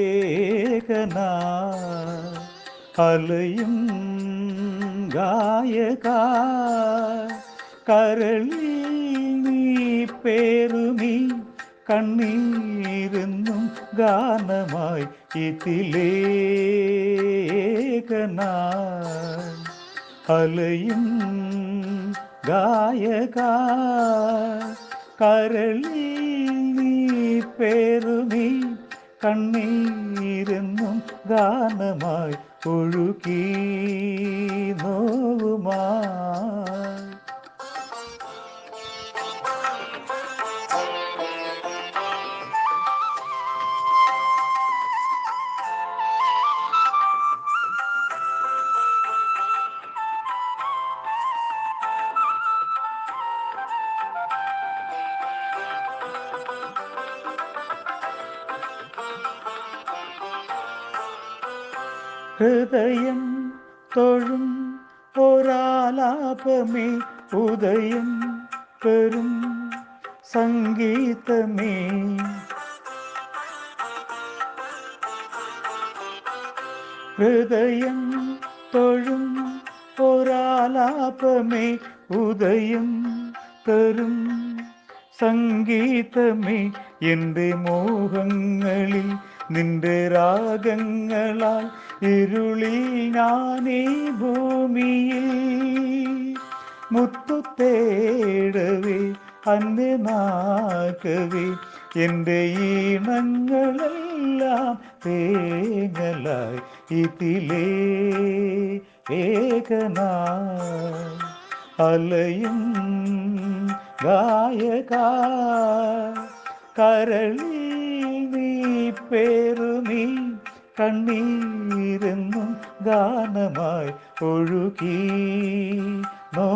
ഇതിലേഖനാ അലയും ഗായക കരളിൽ നീ പേരുമീ കണ്ണീരെന്നും ഗാനമായി ഇതിലേകന അലയും ഗായക കരളിൽ പേരുമീ കണ്ണീരെന്നും ഗാനമായി ഒഴുകി. ഹൃദയം തൊഴും ഒരാലാപമേ ഉദയം പെരും സംഗീതമേ. ഹൃദയം തൊഴും ഒരാലാപമേ ഉദയം തരും സംഗീതമേ. എന്റെ മോഹങ്ങളിൽ നിന്റെ രാഗങ്ങളാൽ ഇരുളിൽ ഞാനീ ഭൂമിയിൽ മുത്തു തേടവേ എന്റെ എന്റെ ഈണങ്ങളെല്ലാം തേങ്ങലായി ഇതിലേ ഏകനാ അലയും ഗായക കരളിൽ നീ പേരുമീ കണ്ണീരെന്നും ഗാനമായി ഒഴുകി. നോ